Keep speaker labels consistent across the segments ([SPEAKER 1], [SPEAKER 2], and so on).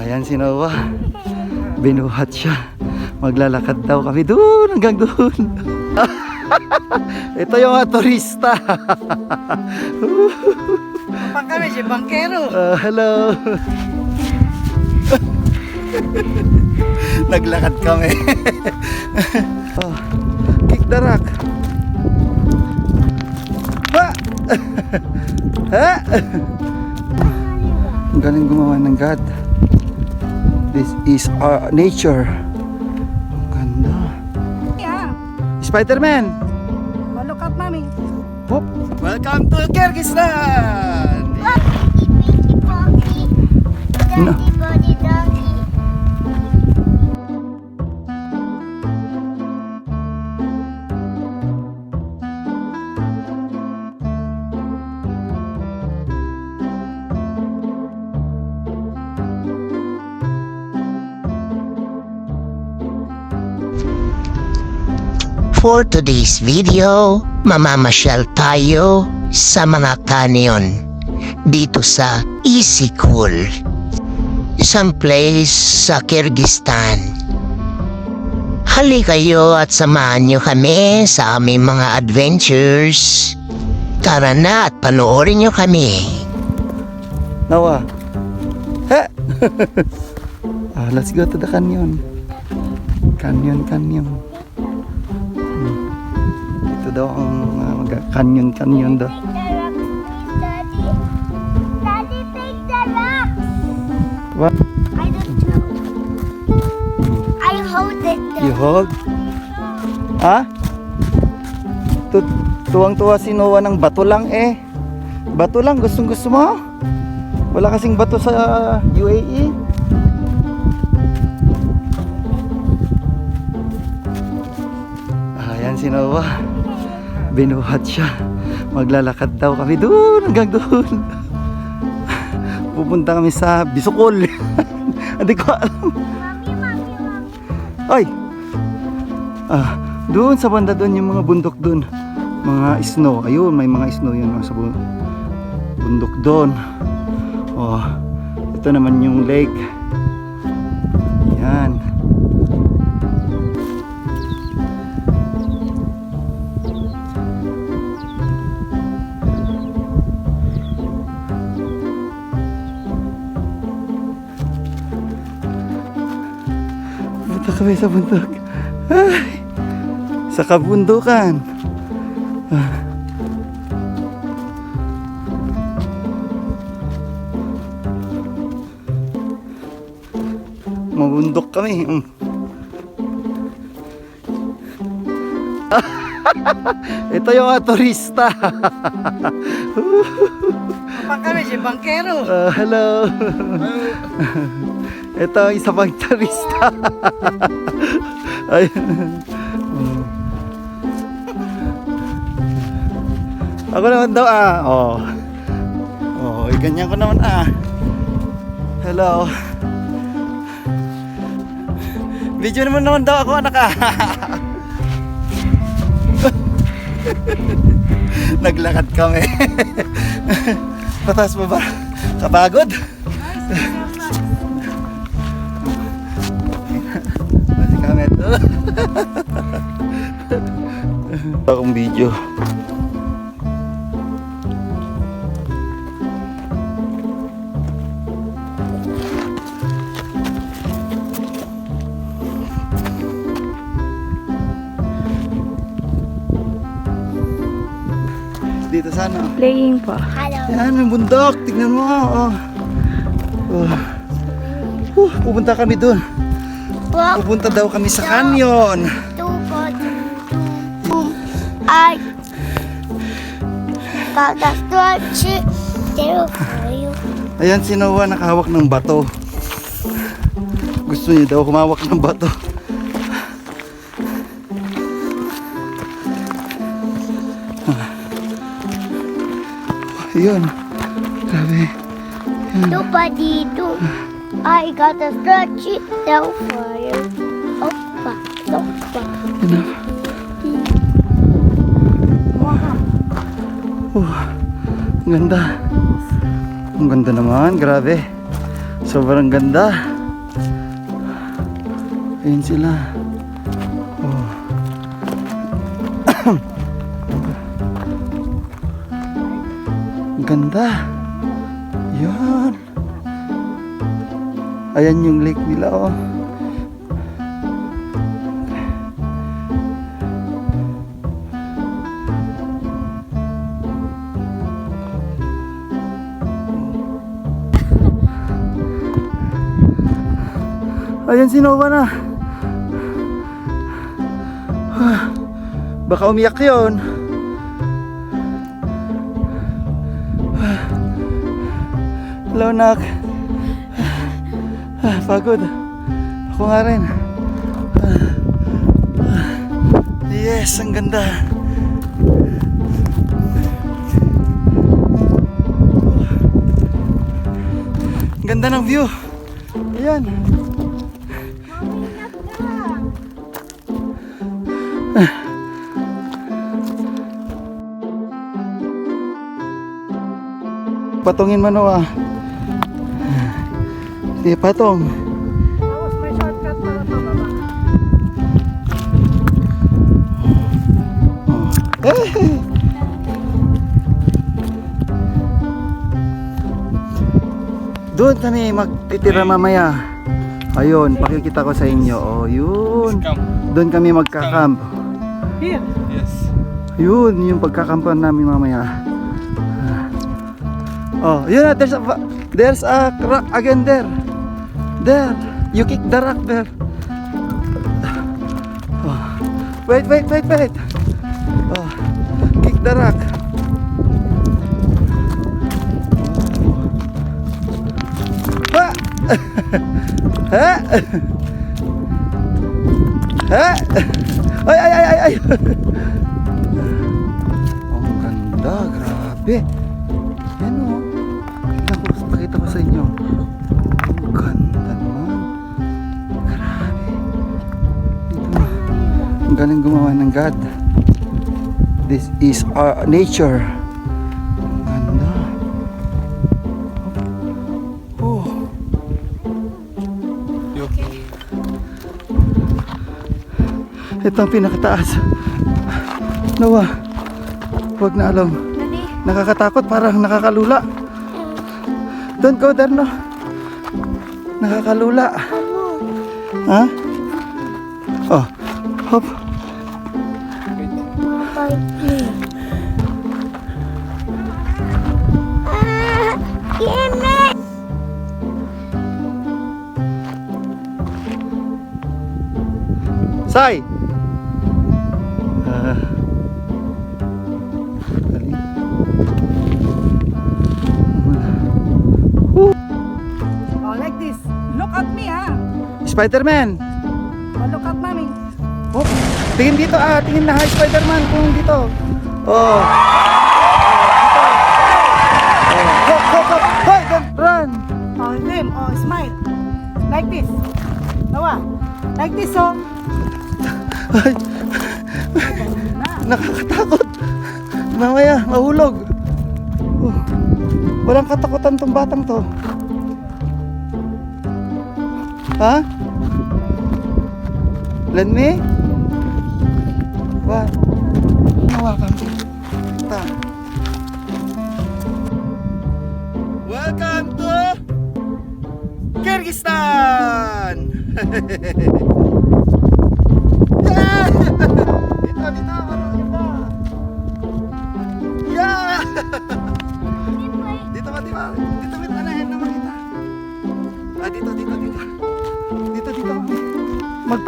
[SPEAKER 1] Ayan si Noah. Binuhat siya. Maglalakad daw kami doon hanggang doon. Ito yung mga turista.
[SPEAKER 2] Pang kami si Bangkero.
[SPEAKER 1] Ah, hello. Naglakad kami. oh, kick the rock. Ha! ha! Ang galing gumawa ng God. This is our nature. Ang ganda.
[SPEAKER 2] Yeah.
[SPEAKER 1] Spider-Man!
[SPEAKER 2] Look up, mami.
[SPEAKER 1] Hop. Welcome to Kyrgyzstan! No.
[SPEAKER 3] For today's video, mamamasyal tayo sa mga canyon dito sa Cool. Isang place sa Kyrgyzstan. Hali kayo at samahan nyo kami sa aming mga adventures. Tara na at panoorin nyo kami.
[SPEAKER 1] Noah. Ha! ah, let's go to the canyon. Canyon, canyon. Hmm. Ito daw ang uh, mag- canyon, canyon daw.
[SPEAKER 4] Daddy, take the.
[SPEAKER 1] What?
[SPEAKER 4] I don't know. I hold it.
[SPEAKER 1] You hold? Ha? Tu- Tuwang-tuwa si Noah ng bato lang eh. Bato lang, gustong gusto mo? Wala kasing bato sa UAE. Ayan si Noah. Binuhat siya. Maglalakad daw kami doon hanggang doon. Pupunta kami sa Bisukol. Hindi ko alam. Ay! Ah, doon sa banda doon yung mga bundok doon. Mga snow. Ayun, may mga snow yun sa bu- bundok doon. Oh, ito naman yung lake. Yan. Kami sa bundok. Ay! Sa kabundukan. Ah. Mabundok kami. Mm. Ito yung mga turista.
[SPEAKER 2] Pang kami si Bangkero.
[SPEAKER 1] Ah, hello. Ito isa pang turista. Ay. Mm. Ako naman daw ah. Oh. Oh, ganyan ko naman ah. Hello. Video naman naman daw ako anak ah. Naglakad kami. Patas pa ba? Kapagod? Basi Akong video. Dito sana.
[SPEAKER 5] Playing po.
[SPEAKER 4] Hello.
[SPEAKER 1] Yan, may bundok. Tignan mo. Oh. Oh. Uh, pupunta kami.
[SPEAKER 4] Walk
[SPEAKER 1] Pupunta daw kami sa canyon.
[SPEAKER 4] I got the stretch. There for you.
[SPEAKER 1] Ayan si Noah nakahawak ng bato. Gusto niya daw humawak ng bato. Ayun. Grabe.
[SPEAKER 4] Nobody do. I got the stretch. There for you. Opa, opa.
[SPEAKER 1] Uh, ganda. Ang ganda naman, grabe. Sobrang ganda. Ayun sila. Oh. Ang ganda. Yan. Ayan yung lake nila oh. Ayan si Nova na. Baka umiyak yun. Hello, Nak. Pagod. Ako nga rin. Yes, ang ganda. Ganda ng view. Ayan. Patungin man ah. Sige, patong.
[SPEAKER 2] Tapos may shortcut para pababa.
[SPEAKER 1] Eh! Doon kami magtitira mamaya. Ayun, pakikita ko sa inyo. Oh, yun. Doon kami magkakamp.
[SPEAKER 2] Here.
[SPEAKER 5] Yes.
[SPEAKER 1] Yun, yung pagkakampan namin mamaya. Oh, yun na, there's a, there's a rock again there. There, you kick the rock there. Oh. Wait, wait, wait, wait. Oh, kick the rock. Ha! Ha! Ay, ay, ay, ay, ay! Ang ganda, grabe. Ang galing gumawa ng God. This is our nature. Ganda. Oh.
[SPEAKER 5] You
[SPEAKER 1] Ito ang pinakataas. Nawa. Huwag na alam. Nakakatakot, parang nakakalula. Don't go there, no. Nakakalula. Ha? Oh. Hop. Sai! Ah.
[SPEAKER 2] Oh, like this. Look at me, ha.
[SPEAKER 1] Spider-Man!
[SPEAKER 2] Oh, look at mommy.
[SPEAKER 1] Oh, tingin dito ah, tingin na hi Spider-Man kung dito. Oh. Oh, hop, hop, hop. Hoy, run.
[SPEAKER 2] Oh. Oh, smile. Like this. Nawa. Like this, oh.
[SPEAKER 1] Ay, nakakatakot. Mamaya, mahulog. Oh, walang katakutan tong batang to. Ha? Lend me? What? Hawakan ko. Ta. Welcome to Kyrgyzstan!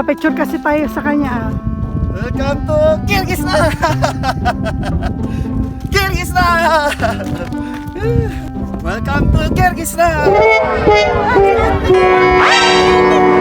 [SPEAKER 2] Magpa-picture kasi tayo sa kanya, ah.
[SPEAKER 1] Welcome to Kyrgyzstan! Kyrgyzstan! Welcome to Kyrgyzstan! Kyrgyzstan!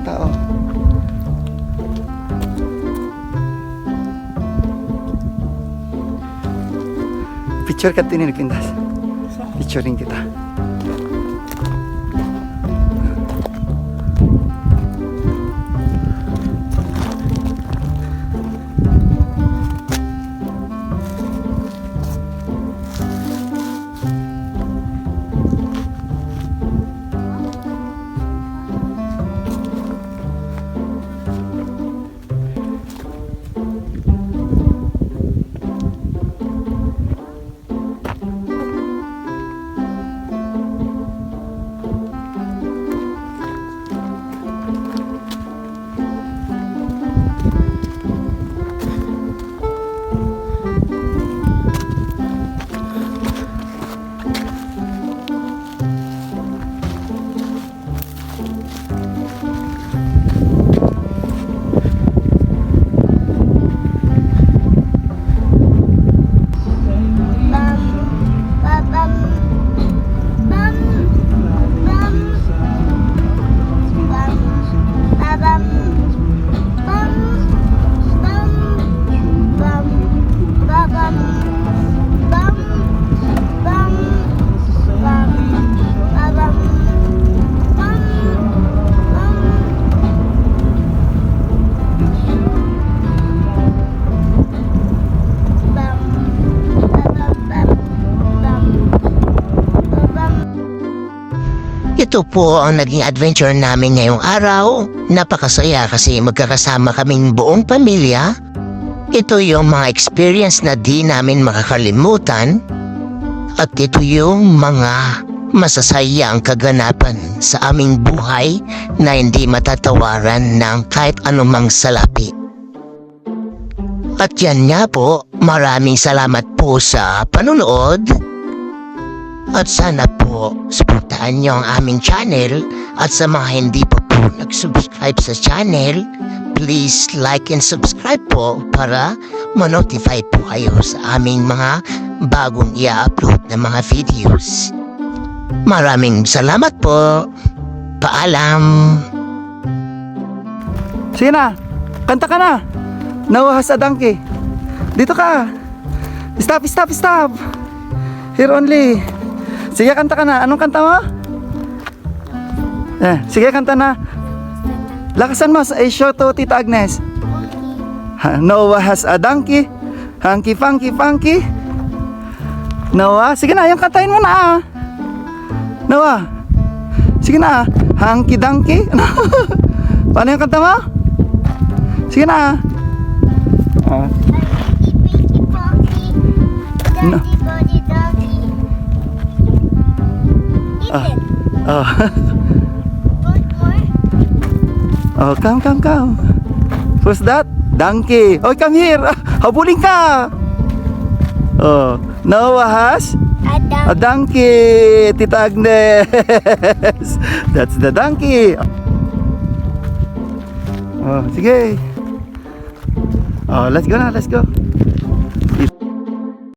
[SPEAKER 1] Walang tao. Picture ka tinin kindas. Picturing kita.
[SPEAKER 3] Ito po ang naging adventure namin ngayong araw. Napakasaya kasi magkakasama kaming buong pamilya. Ito yung mga experience na di namin makakalimutan. At ito yung mga masasayang kaganapan sa aming buhay na hindi matatawaran ng kahit anumang salapi. At yan nga po, maraming salamat po sa panunood. At sana po, suportahan niyo ang aming channel at sa mga hindi pa po nag-subscribe sa channel, please like and subscribe po para ma-notify po kayo sa aming mga bagong i-upload na mga videos. Maraming salamat po. Paalam.
[SPEAKER 1] Sige na, kanta ka na. Noah has a donkey. Dito ka. Stop, stop, stop. Here only. Sige, kanta ka na. Anong kanta mo? Eh, sige, kanta na. Lakasan mo. Eh, show to Tita Agnes. Noah has a donkey. Hanky, funky, funky. Noah, sige na. Yung kantahin mo na. ah. Noah. Sige na. ah. Hanky, donkey. Paano yung kanta mo? Sige na. Ah. No. Ah. Oh. oh, come, come, come. Who's that? Donkey. Oh, come here. Ah, Habulin ka. Oh, Noah has a donkey. Tita Agnes. That's the donkey. Oh, sige. Oh, let's go na, let's go.